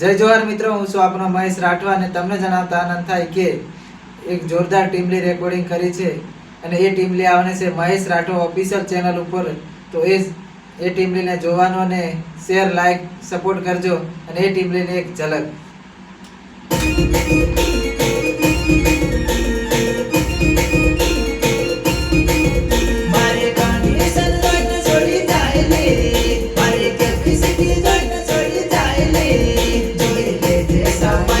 જય જોહાર મિત્રો, હું છું આપનો મહેશ રાઠવા અને તમને જણાવતા આનંદ થાય કે એક જોરદાર ટીમલી રેકોર્ડિંગ કરી છે અને એ ટીમલી આવને છે મહેશ રાઠો ઓફિશિયલ ચેનલ ઉપર. તો એ એ ટીમલીને જોવાનો ને શેર લાઈક સપોર્ટ કરજો અને એ ટીમલીને એક ઝલક. મારે કાને સલ્લાટ છોડી જાય